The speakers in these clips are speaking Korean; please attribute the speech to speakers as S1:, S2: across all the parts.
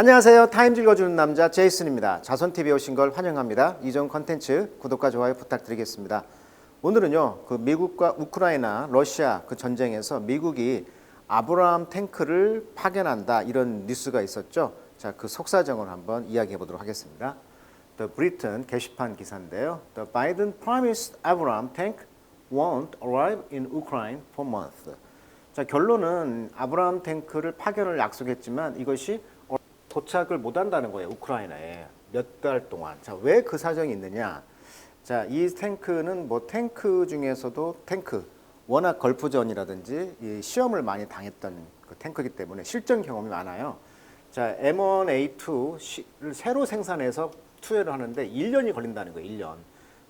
S1: 안녕하세요. 타임즈 읽어주는 남자 제이슨입니다. 자손TV에 오신 걸 환영합니다. 이전 컨텐츠 구독과 좋아요 부탁드리겠습니다. 오늘은요, 그 미국과 우크라이나, 러시아 그 전쟁에서 미국이 아브라함 탱크를 파견한다 이런 뉴스가 있었죠. 자, 그 속사정을 한번 이야기해 보도록 하겠습니다. The Britain 게시판 기사인데요. The Biden promised Abraham tank won't arrive in Ukraine for months. 자, 결론은 아브라함 탱크를 파견을 약속했지만 이것이 어, 도착을 못 한다는 거예요. 우크라이나에 몇 달 동안. 자, 왜 그 사정이 있느냐? 자, 이 탱크는 뭐 탱크 중에서도 탱크 워낙 걸프전이라든지 이 시험을 많이 당했던 그 탱크이기 때문에 실전 경험이 많아요. 자, M1A2를 새로 생산해서 투여를 하는데 1년이 걸린다는 거예요. 1년.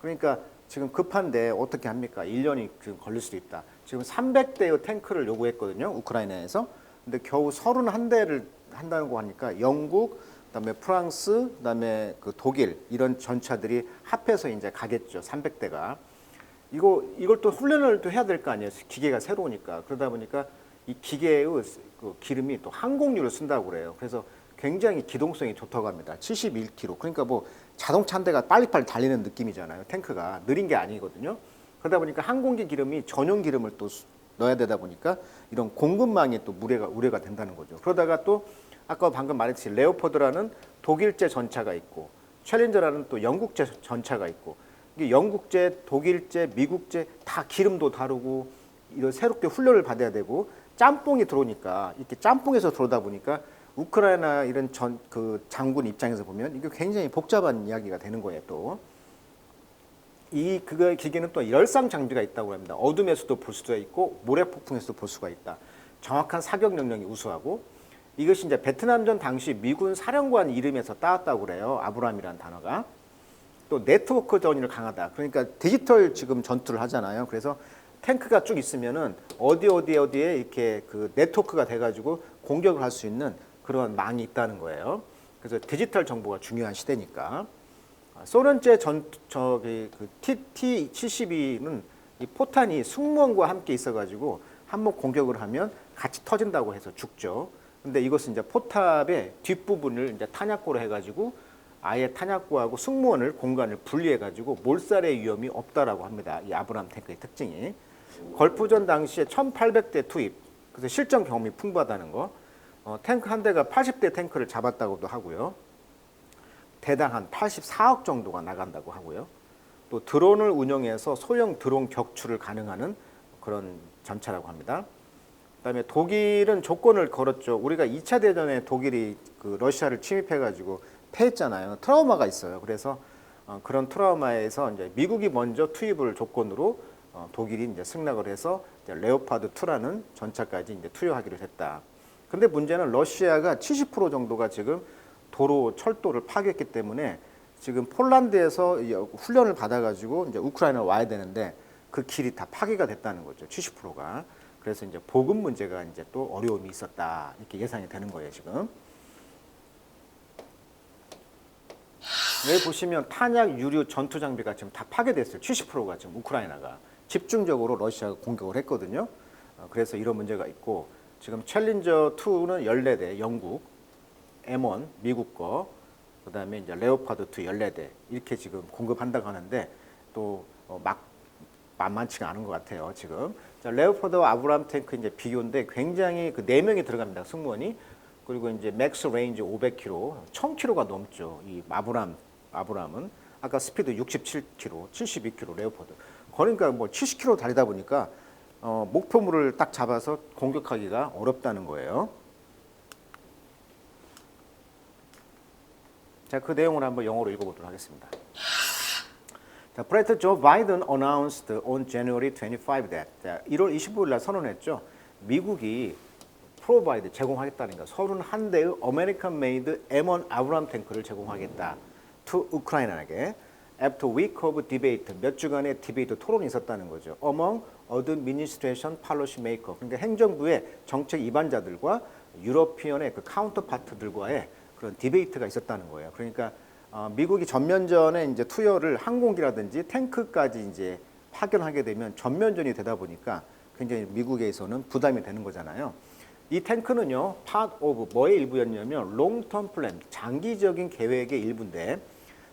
S1: 그러니까 지금 급한데 어떻게 합니까? 1년이 지금 걸릴 수도 있다. 지금 300대의 탱크를 요구했거든요. 우크라이나에서. 근데 겨우 31대를 한다고 하니까 영국, 그다음에 프랑스, 그다음에 그 독일 이런 전차들이 합해서 이제 가겠죠. 300대가. 이거 이걸 또 훈련을 또 해야 될 거 아니에요. 기계가 새로우니까. 그러다 보니까 이 기계의 그 기름이 또 항공유를 쓴다고 그래요. 그래서 굉장히 기동성이 좋다고 합니다. 71km. 그러니까 뭐 자동차 한 대가 빨리빨리 달리는 느낌이잖아요. 탱크가 느린 게 아니거든요. 그러다 보니까 항공기 기름이 전용 기름을 또 수- 넣어야 되다 보니까 이런 공급망이 또 우려가 우려가 된다는 거죠. 그러다가 또 아까 방금 말했듯이 레오포드라는 독일제 전차가 있고 챌린저라는 또 영국제 전차가 있고 이게 영국제, 독일제, 미국제 다 기름도 다르고 이런 새롭게 훈련을 받아야 되고 짬뽕이 들어오니까 이렇게 짬뽕에서 들어오다 보니까 우크라이나 이런 전 그 장군 입장에서 보면 이게 굉장히 복잡한 이야기가 되는 거예요 또. 이 그거 기계는 또 열상 장비가 있다고 합니다. 어둠에서도 볼 수가 있고 모래 폭풍에서도 볼 수가 있다. 정확한 사격 능력이 우수하고 이것이 이제 베트남전 당시 미군 사령관 이름에서 따왔다고 그래요. 아브람이라는 단어가. 또 네트워크 전이를 강하다. 그러니까 디지털 지금 전투를 하잖아요. 그래서 탱크가 쭉 있으면은 어디 어디 어디에 이렇게 그 네트워크가 돼가지고 공격을 할 수 있는 그런 망이 있다는 거예요. 그래서 디지털 정보가 중요한 시대니까. 아, 소련제 전 저기 그 T 72는 이 포탄이 승무원과 함께 있어가지고 한번 공격을 하면 같이 터진다고 해서 죽죠. 근데 이것은 이제 포탑의 뒷부분을 이제 탄약고로 해가지고 아예 탄약고하고 승무원을 공간을 분리해가지고 몰살의 위험이 없다라고 합니다. 이 아브람 탱크의 특징이 걸프전 당시에 1,800대 투입, 그래서 실전 경험이 풍부하다는 거. 어, 탱크 한 대가 80대 탱크를 잡았다고도 하고요. 대당 한 84억 정도가 나간다고 하고요. 또 드론을 운영해서 소형 드론 격추를 가능하는 그런 전차라고 합니다. 그다음에 독일은 조건을 걸었죠. 우리가 2차 대전에 독일이 그 러시아를 침입해 가지고 패했잖아요. 트라우마가 있어요. 그래서 어, 그런 트라우마에서 이제 미국이 먼저 투입을 조건으로 어, 독일이 이제 승낙을 해서 이제 레오파드 2라는 전차까지 이제 투여하기로 했다. 근데 문제는 러시아가 70% 정도가 지금 도로 철도를 파괴했기 때문에 지금 폴란드에서 이 훈련을 받아가지고 이제 우크라이나 와야 되는데 그 길이 다 파괴가 됐다는 거죠. 70%가. 그래서 이제 보급 문제가 이제 또 어려움이 있었다 이렇게 예상이 되는 거예요 지금. 여기 보시면 탄약, 유류, 전투 장비가 지금 다 파괴됐어요. 70%가 지금 우크라이나가 집중적으로 러시아가 공격을 했거든요. 어, 그래서 이런 문제가 있고 지금 챌린저 2는 14대 영국, M1 미국 거, 그다음에 이제 레오파드 2 14대 이렇게 지금 공급한다고 하는데 또 막 만만치가 않은 것 같아요 지금. 자, 레오파드와 아브람 탱크 이제 비교인데 굉장히 그 네 명이 들어갑니다 승무원이 그리고 이제 맥스 레인지 500km, 1000km가 넘죠 이 아브람 아브람은 아까 스피드 67km, 72km 레오파드. 그러니까 뭐 70km 달리다 보니까 어, 목표물을 딱 잡아서 공격하기가 어렵다는 거예요. 자, 그 내용을 한번 영어로 읽어보도록 하겠습니다. 자, President Joe Biden announced on January 25 that 자, 1월 25일 날 선언했죠. 미국이 provide 제공하겠다는 거. 31대의 American made M1 아브람 탱크를 제공하겠다. to 우크라이나에게 after week of debate 몇 주간의 디베이트 토론이 있었다는 거죠. among administration policy maker 그러니까 행정부의 정책 입안자들과 유러피언의 그 카운터파트들과의 그런 디베이트가 있었다는 거예요. 그러니까 어, 미국이 전면전에 이제 투여를 항공기라든지 탱크까지 이제 파견하게 되면 전면전이 되다 보니까 굉장히 미국에서는 부담이 되는 거잖아요. 이 탱크는요, part of 뭐의 일부였냐면 long term plan, 장기적인 계획의 일부인데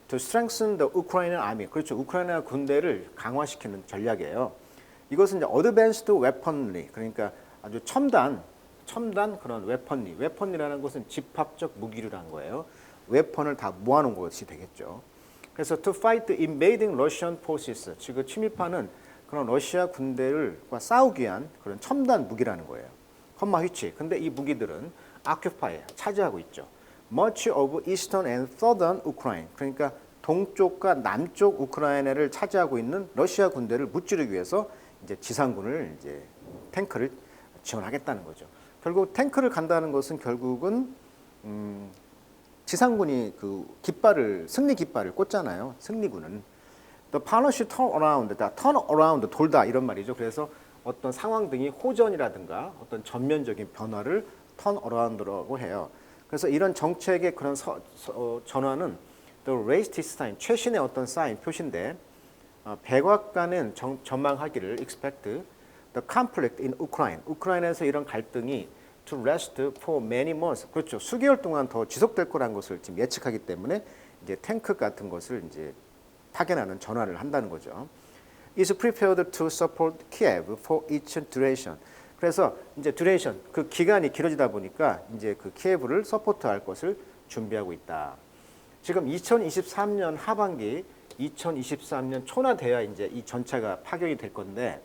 S1: to strengthen the Ukrainian army. 그렇죠. 우크라이나 군대를 강화시키는 전략이에요. 이것은 이제 advanced weaponry, 그러니까 아주 첨단, 첨단 그런 웨펀리. 웨펀이라는 것은 집합적 무기류라는 거예요. 웨펀을 다 모아놓은 것이 되겠죠. 그래서 to fight invading Russian forces, 즉 침입하는 그런 러시아 군대를과 싸우기 위한 그런 첨단 무기라는 거예요. 컴마 휘치. 근데 이 무기들은 occupy, 차지하고 있죠. much of eastern and southern Ukraine. 그러니까 동쪽과 남쪽 우크라이나를 차지하고 있는 러시아 군대를 무찌르기 위해서 이제 지상군을 이제 탱크를 지원하겠다는 거죠. 결국 탱크를 간다는 것은 결국은 음, 지상군이 그 깃발을 승리 깃발을 꽂잖아요. 승리군은 the partnership turn around, 다 turn around 돌다 이런 말이죠. 그래서 어떤 상황 등이 호전이라든가 어떤 전면적인 변화를 turn around라고 해요. 그래서 이런 정책의 그런 서, 서, 어, 전환은 the latest sign, 최신의 어떤 사인 표시인데 어, 백악관은 정, 전망하기를 expect the conflict in Ukraine, 우크라이나에서 이런 갈등이 to last for many months. 그렇죠. 수개월 동안 더 지속될 거라는 것을 지금 예측하기 때문에 이제 탱크 같은 것을 이제 파견하는 전환을 한다는 거죠. is prepared to support Kiev for its duration. 그래서 이제 duration 그 기간이 길어지다 보니까 이제 그 키예브를 서포트할 것을 준비하고 있다. 지금 2023년 하반기, 2023년 초나 돼야 이제 이 전차가 파견이 될 건데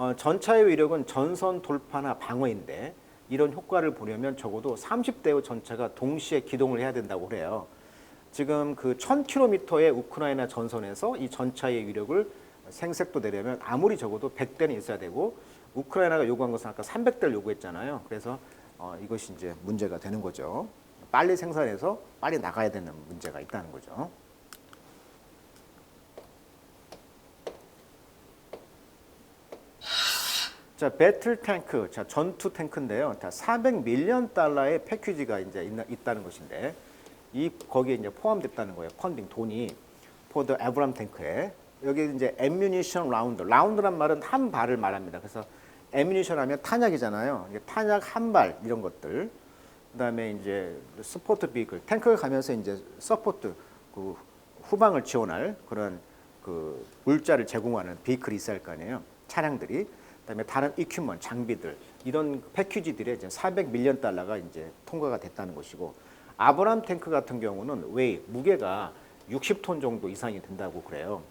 S1: 어, 전차의 위력은 전선 돌파나 방어인데 이런 효과를 보려면 적어도 30대의 전차가 동시에 기동을 해야 된다고 그래요. 지금 그 1000km의 우크라이나 전선에서 이 전차의 위력을 생색도 내려면 아무리 적어도 100대는 있어야 되고 우크라이나가 요구한 것은 아까 300대를 요구했잖아요. 그래서 어, 이것이 이제 문제가 되는 거죠. 빨리 생산해서 빨리 나가야 되는 문제가 있다는 거죠. 자, 배틀 탱크, 자, 전투 탱크인데요. 자, 400밀리언 달러의 패키지가 이제 있나, 있다는 것인데, 이, 거기에 이제 포함됐다는 거예요. 펀딩, 돈이. 포드 에브람 탱크에. 여기 이제 애뮤니션 라운드. 라운드란 말은 한 발을 말합니다. 그래서 애뮤니션 하면 탄약이잖아요. 탄약 한 발, 이런 것들. 그 다음에 이제 스포트 비클. 탱크가 가면서 이제 서포트, 그 후방을 지원할 그런 그 물자를 제공하는 있어야 할 거 아니에요. 차량들이. 그다음에 다른 이큐먼 장비들 이런 패키지들에 이제 400밀리언 달러가 이제 통과가 됐다는 것이고 아브람 탱크 같은 경우는 웨이 무게가 60톤 정도 이상이 된다고 그래요.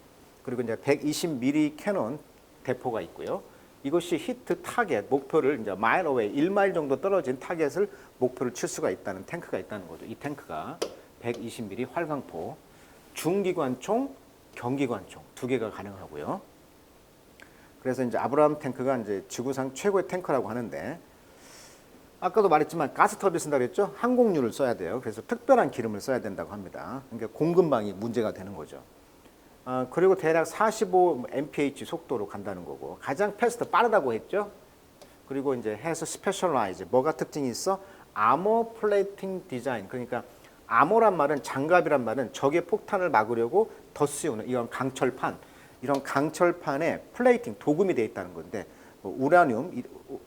S1: 그리고 이제 120mm 캐논 대포가 있고요. 이것이 히트 타겟 목표를 이제 마일 어웨이 1마일 정도 떨어진 타겟을 목표를 칠 수가 있다는 탱크가 있다는 거죠. 이 탱크가 120mm 활강포, 중기관총, 경기관총 두 개가 가능하고요. 그래서 이제 아브라함 탱크가 이제 지구상 최고의 탱크라고 하는데 아까도 말했지만 가스터비 쓴다 그랬죠? 항공유를 써야 돼요. 그래서 특별한 기름을 써야 된다고 합니다. 그러니까 공급망이 문제가 되는 거죠. 아, 그리고 대략 45 mph 속도로 간다는 거고 가장 패스트 빠르다고 했죠. 그리고 이제 해서 스페셜라이즈 뭐가 특징이 있어? 아머 플레이팅 디자인 그러니까 아머란 말은 장갑이란 말은 적의 폭탄을 막으려고 덧씌우는 이런 강철판 이런 강철판에 플레이팅 도금이 돼 있다는 건데 뭐 우라늄 이-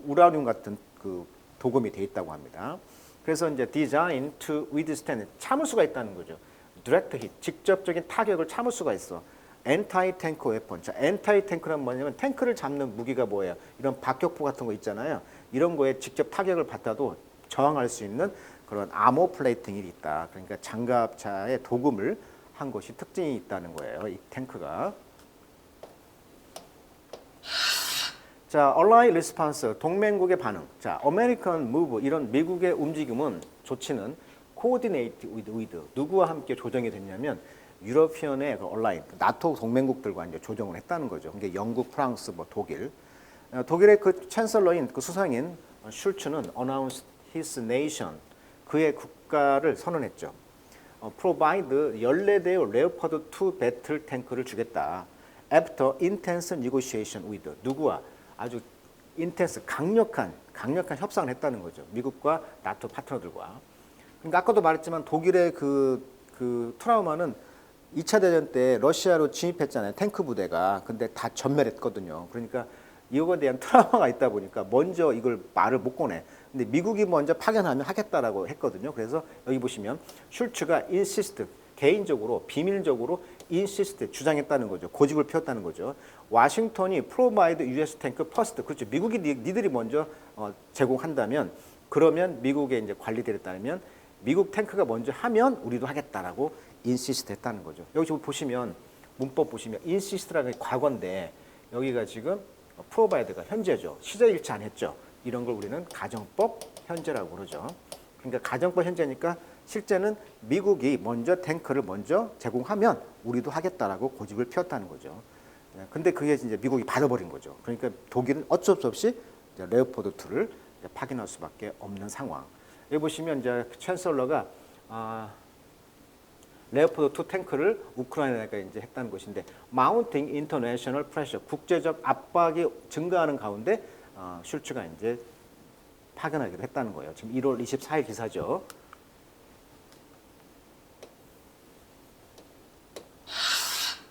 S1: 우라늄 같은 그 도금이 돼 있다고 합니다. 그래서 이제 디자인 to withstand 참을 수가 있다는 거죠. 힛 직접적인 타격을 참을 수가 있어. 엔타이 탱크 웨폰. 자, 엔타이 탱크란 뭐냐면 탱크를 잡는 무기가 뭐예요? 이런 박격포 같은 거 있잖아요. 이런 거에 직접 타격을 받아도 저항할 수 있는 그런 아모 플레이팅이 있다. 그러니까 장갑차에 도금을 한 것이 특징이 있다는 거예요. 이 탱크가. 자, 얼라이 리스판스 동맹국의 반응. 자, 아메리칸 무브 이런 미국의 움직임은 조치는 코디네이트 위드 위드 누구와 함께 조정이 됐냐면 유러피언의 그 얼라인 나토 동맹국들과 이제 조정을 했다는 거죠. 그게 영국, 프랑스, 뭐 독일. 어, 독일의 그 찬셀러인 그 수상인 슐츠는 announced his nation 그의 국가를 선언했죠. 어, provide 14대의 레오파드 2 배틀 탱크를 주겠다. After intense negotiation with 누구와 아주 인텐스 강력한 강력한 협상을 했다는 거죠. 미국과 나토 파트너들과. 그러니까 아까도 말했지만 독일의 그, 그 트라우마는 2차 대전 때 러시아로 진입했잖아요. 탱크 부대가. 근데 다 전멸했거든요. 그러니까 이거에 대한 트라우마가 있다 보니까 먼저 이걸 말을 못 꺼내. 근데 미국이 먼저 파견하면 하겠다라고 했거든요. 그래서 여기 보시면 슐츠가 인시스트 개인적으로 비밀적으로 인시스트 주장했다는 거죠. 고집을 피웠다는 거죠. 와싱턴이 프로바이드 US 탱크 퍼스트 그렇죠. 미국이 니, 니들이 먼저 어, 제공한다면 그러면 미국의 이제 관리들에 따르면 미국 탱크가 먼저 하면 우리도 하겠다라고 인시스트 했다는 거죠. 여기 보시면 문법 보시면 인시스트라는 게 과거인데 여기가 지금 프로바이드가 현재죠. 시제 일치 안 했죠. 이런 걸 우리는 가정법 현재라고 그러죠. 그러니까 가정법 현재니까 실제는 미국이 먼저 탱크를 먼저 제공하면 우리도 하겠다라고 고집을 피웠다는 거죠. 네, 근데 그게 이제 미국이 받아버린 거죠. 그러니까 독일은 어쩔 수 없이 레오포드 2를 파견할 수밖에 없는 상황. 여기 보시면 이제 챈슬러가 아, 레오포드 2 탱크를 우크라이나가 이제 했다는 것인데 마운팅 인터내셔널 프레셔 국제적 압박이 증가하는 가운데 어, 슐츠가 이제 파견하기로 했다는 거예요. 지금 1월 24일 기사죠.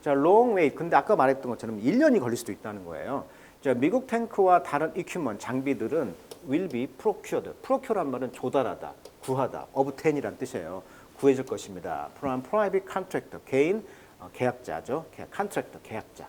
S1: 자, long wait. 근데 아까 말했던 것처럼 1년이 걸릴 수도 있다는 거예요. 자, 미국 탱크와 다른 equipment 장비들은 will be procured. procure란 말은 조달하다, 구하다, obtain이란 뜻이에요. 구해질 것입니다. from private contractor, 개인 어, 계약자죠. 계약, contractor, 계약자.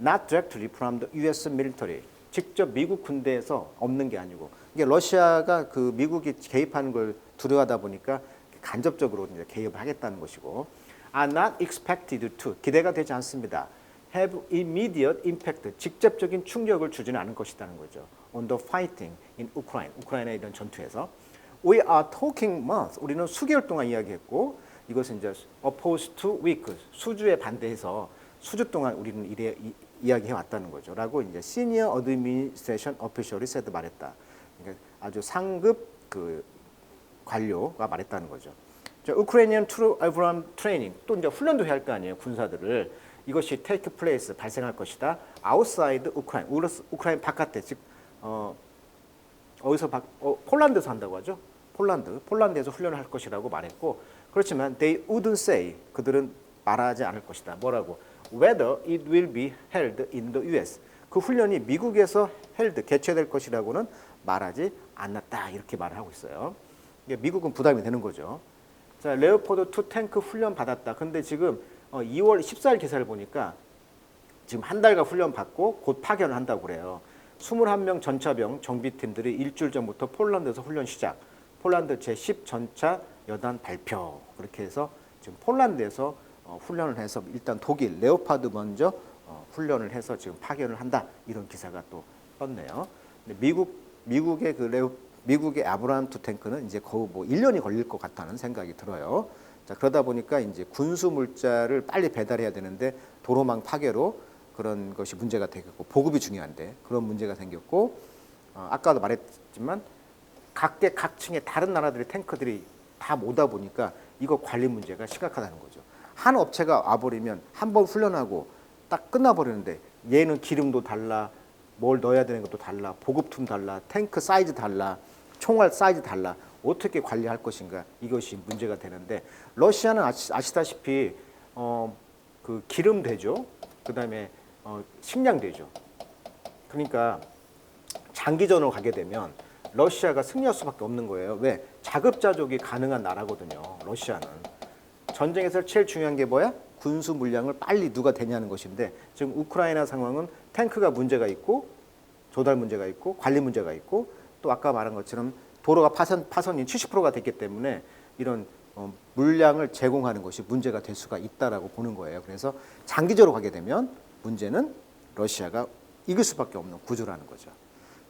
S1: not directly from the US military. 직접 미국 군대에서 없는 게 아니고 이게 러시아가 그 미국이 개입하는 걸 두려워하다 보니까 간접적으로 이제 개입을 하겠다는 것이고 are not expected to 기대가 되지 않습니다. have immediate impact 직접적인 충격을 주지는 않을 것이라는 거죠. on the fighting in Ukraine 우크라이나의 이런 전투에서 we are talking months 우리는 수개월 동안 이야기했고 이것은 이제 opposed to week 수주에 반대해서 수주 동안 우리는 이래 이, 이야기해 왔다는 거죠.라고 이제 senior administration official이 said 말했다. 그러니까 아주 상급 그 관료가 말했다는 거죠. 자, 우크라이니안 트루 아브람 트레이닝 또 이제 훈련도 해야 할 거 아니에요 군사들을 이것이 take place 발생할 것이다. outside 우크라인 우크라인 바깥에 즉 어, 어디서 바, 어, 폴란드에서 한다고 하죠. 폴란드 폴란드에서 훈련을 할 것이라고 말했고 그렇지만 they wouldn't say 그들은 말하지 않을 것이다. 뭐라고? whether it will be held in the US 그 훈련이 미국에서 held 개최될 것이라고는 말하지 않았다 이렇게 말을 하고 있어요. 미국은 부담이 되는 거죠. 자, 레오포드 2 탱크 훈련 받았다. 근데 지금 어, 2월 14일 기사를 보니까 지금 한 달간 훈련 받고 곧 파견을 한다고 그래요. 21명 전차병 정비팀들이 일주일 전부터 폴란드에서 훈련 시작. 폴란드 제10 전차 여단 발표. 그렇게 해서 지금 폴란드에서 어, 훈련을 해서 일단 독일 레오파드 먼저 어, 훈련을 해서 지금 파견을 한다. 이런 기사가 또 떴네요. 미국 미국의 그 레오 미국의 아브라함 투 탱크는 이제 거의 뭐 1년이 걸릴 것 같다는 생각이 들어요. 자, 그러다 보니까 이제 군수 물자를 빨리 배달해야 되는데 도로망 파괴로 그런 것이 문제가 되겠고 보급이 중요한데 그런 문제가 생겼고 어, 아까도 말했지만 각계 각층의 다른 나라들의 탱크들이 다 모다 보니까 이거 관리 문제가 심각하다는 거죠. 한 업체가 와버리면 한 번 훈련하고 딱 끝나버리는데 얘는 기름도 달라 뭘 넣어야 되는 것도 달라 보급품 달라 탱크 사이즈 달라 총알 사이즈 달라 어떻게 관리할 것인가 이것이 문제가 되는데 러시아는 아시, 아시 다시피 어, 그 기름 되죠? 그다음에 어, 식량 되죠. 그러니까 장기전으로 가게 되면 러시아가 승리할 수밖에 없는 거예요. 왜? 자급자족이 가능한 나라거든요 러시아는. 전쟁에서 제일 중요한 게 뭐야 군수 물량을 빨리 누가 되냐는 것인데 지금 우크라이나 상황은 탱크가 문제가 있고 조달 문제가 있고 관리 문제가 있고 또 아까 말한 것처럼 도로가 파선 파선이 70%가 됐기 때문에 이런 어, 물량을 제공하는 것이 문제가 될 수가 있다라고 보는 거예요. 그래서 장기적으로 가게 되면 문제는 러시아가 이길 수밖에 없는 구조라는 거죠.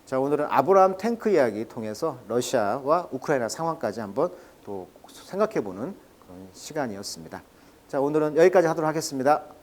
S1: 자 오늘은 아브라함 탱크 이야기 통해서 러시아와 우크라이나 상황까지 한번 또 생각해 보는 그런 시간이었습니다. 자 오늘은 여기까지 하도록 하겠습니다.